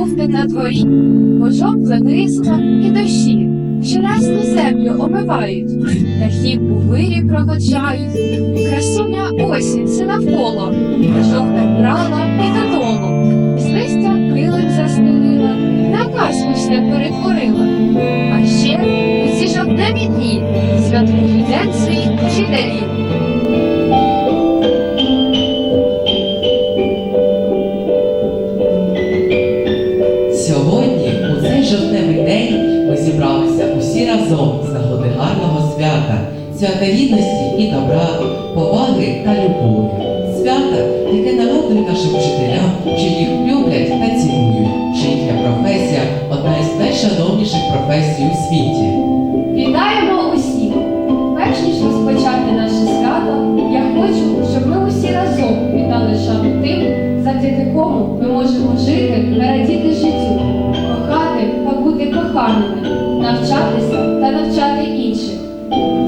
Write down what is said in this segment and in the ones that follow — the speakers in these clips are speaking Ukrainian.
жовте на дворі, пожовкле низко і дощі, Щорасну землю омивають, птахів у вирі проводжають, красуня осінь все навколо, жовте брала і додолу, з листя килим застелила, на казку перетворила. А ще у ці жовтневі дні. Святкують день своїх вчителів. Разом з нагоди гарного свята, свята рідності і добра, поваги та любові. Свята, яке нагадує нашим вчителям, що їх люблять та цінують, що їхня професія одна із найшановніших професій у світі. Вітаємо усіх! Перш ніж розпочати наше свято, я хочу, щоб ми усі разом віддали шану тим, завдяки кому ми можемо жити та радіти життю, кохати та бути коханими, навчатися навчати інших.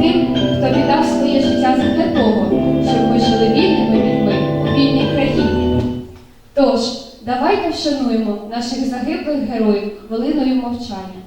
Тим, хто віддав своє життя для того, щоб ми жили вільними людьми у вільній країні. Тож, давайте вшануємо наших загиблих героїв хвилиною мовчання.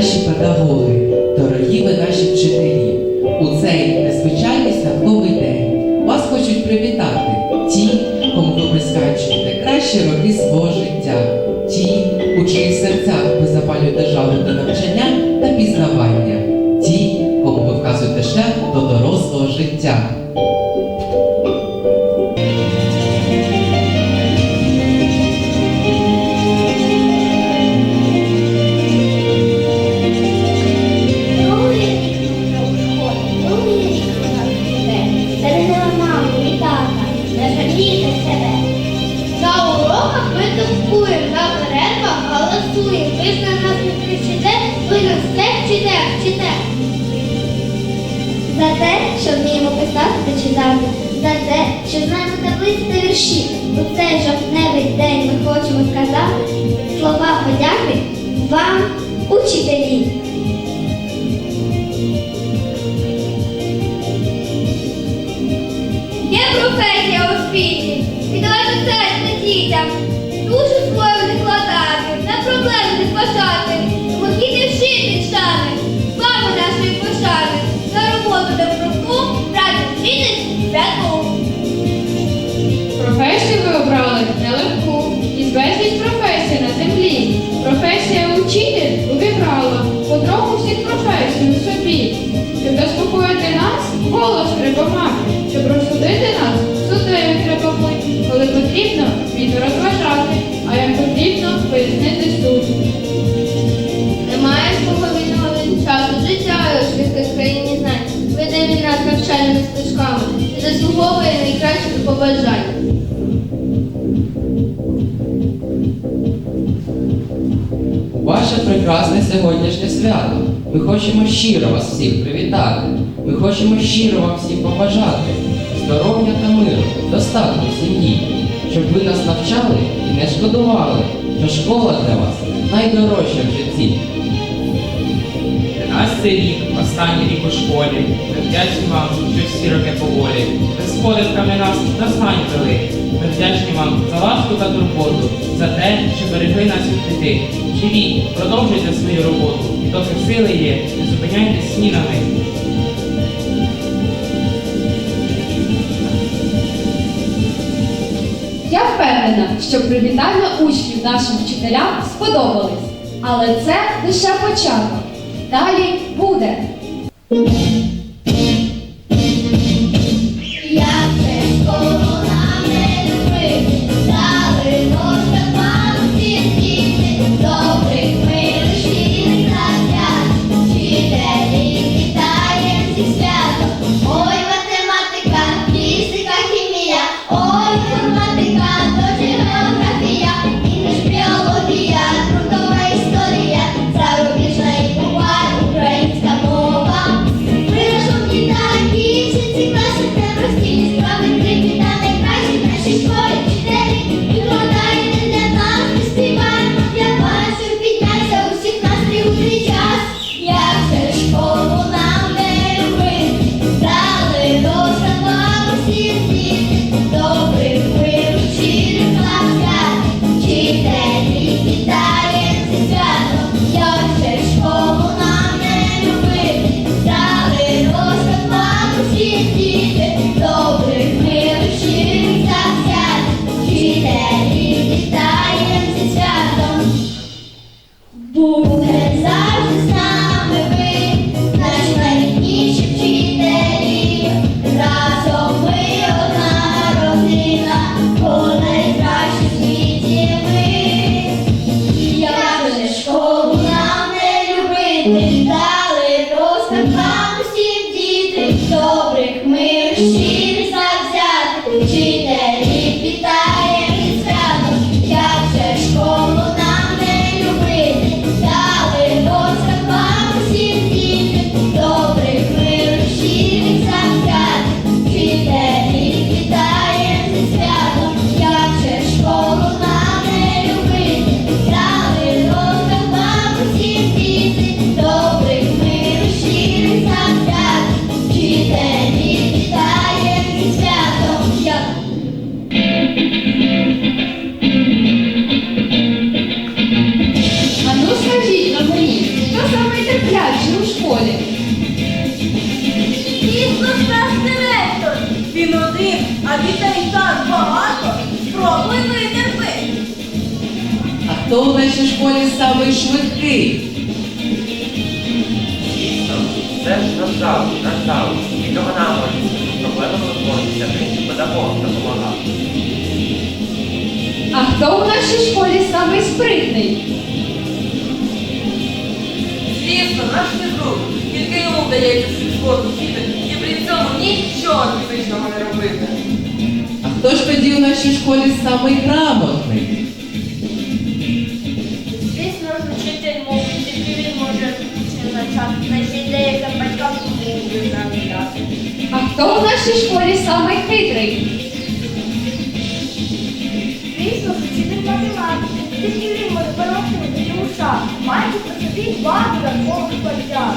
Наші педагоги, дорогі ви наші вчителі, у цей незвичайний святковий день вас хочуть привітати ті, кому ви присвячуєте кращі роки свого життя, ті, у чиїх серцях ви запалюєте жагу до навчання ми тупуємо, на перервах голосуємо. Ви ж на нас не кричите, ви нас все вчите, вчите. За те, що вміємо писати та читати, за те, що знаємо таблиці та вірші. У цей жовтневий день ми хочемо сказати слова подяки вам, учителі. Треба. Щоб розсудити нас, суддею треба бути. Коли потрібно, війну розважати, а як потрібно, пояснити суть. Немає спокійного часу життя у світлій країні знань. Веде він нас навчальними стежками і заслуговує найкращих побажань. Ваше прекрасне сьогоднішнє свято. Ми хочемо щиро вас всіх привітати. Ми хочемо щиро вам всім побажати здоров'я та миру, достатку в сім'ї, щоб ви нас навчали і не шкодували, що школа для вас найдорожча в житті. Тринадцятий рік, останній рік у школі. Ми вдячні вам, що всі роки поволі. Ви нас на знань вели. Ми вдячні вам за ласку та турботу, за те, що берегли нас від біди. Живіть, продовжуйте свою роботу. І доки сили є, не зупиняйтесь ні впевнена, що привітання учнів нашим вчителям сподобались. Але це лише початок. Далі буде. Хто у нашій школі самий швидкий? Дійсно, це ж наш. І цього нам з проблемами виходиться, педагог допомагав. А хто у нашій школі самий спритний? Звісно, наш фізрук. Тільки йому вдається спорту вчити і при цьому нічого фізичного не робити. А хто ж тоді у нашій школі самий грамотний? А хто у нашій школі самий хитрий? Звісно, вчитель математики, може порахувати йому шаг, маючи при собі два додаткових подяк.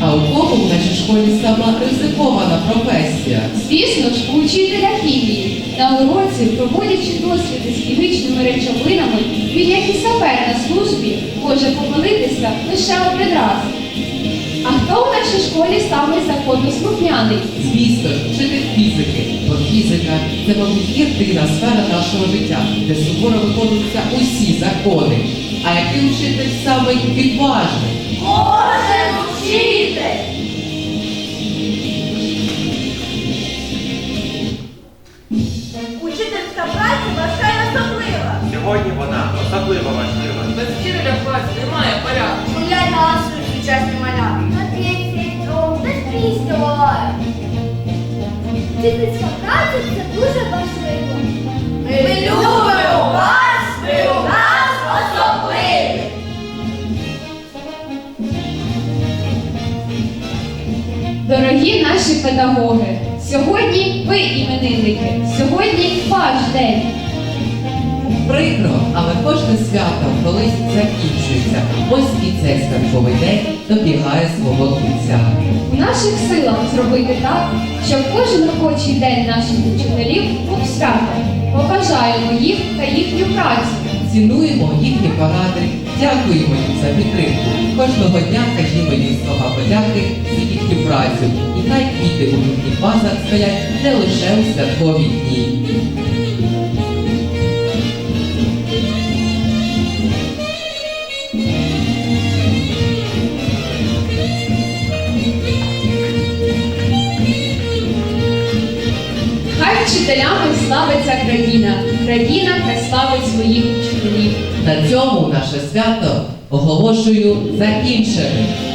А у кого в нашій школі сама ризикована професія? Звісно ж, у вчителя хімії. На уроці, проводячи досліди з хімічними речовинами, він, як і сапер на службі, може помилитися лише один раз. А хто у нашій школі самий законослухняний? Звісно вчитель фізики, бо фізика це, мабуть, єдина сфера нашого життя, де суворо виконуються усі закони. А який вчитель самий відважний? Кожен вчитель! Педагоги, сьогодні ви іменинники, сьогодні ваш день. Прикро, але кожне свято колись закінчується. Ось і цей святковий день добігає свого кінця. У наших силах зробити так, щоб кожен робочий день наших учителів був святом. Побажаємо їх та їхню працю. Цінуємо їхні поради, дякуємо їм за підтримку. Кожного дня кажімо їм слова подяки за їхню працю. І хай квіти у їхніх вазах стоять не лише у святкові дні. Хай вчителями славиться країна, країна хай славить своїх вчителів. На цьому наше свято оголошую закінченим.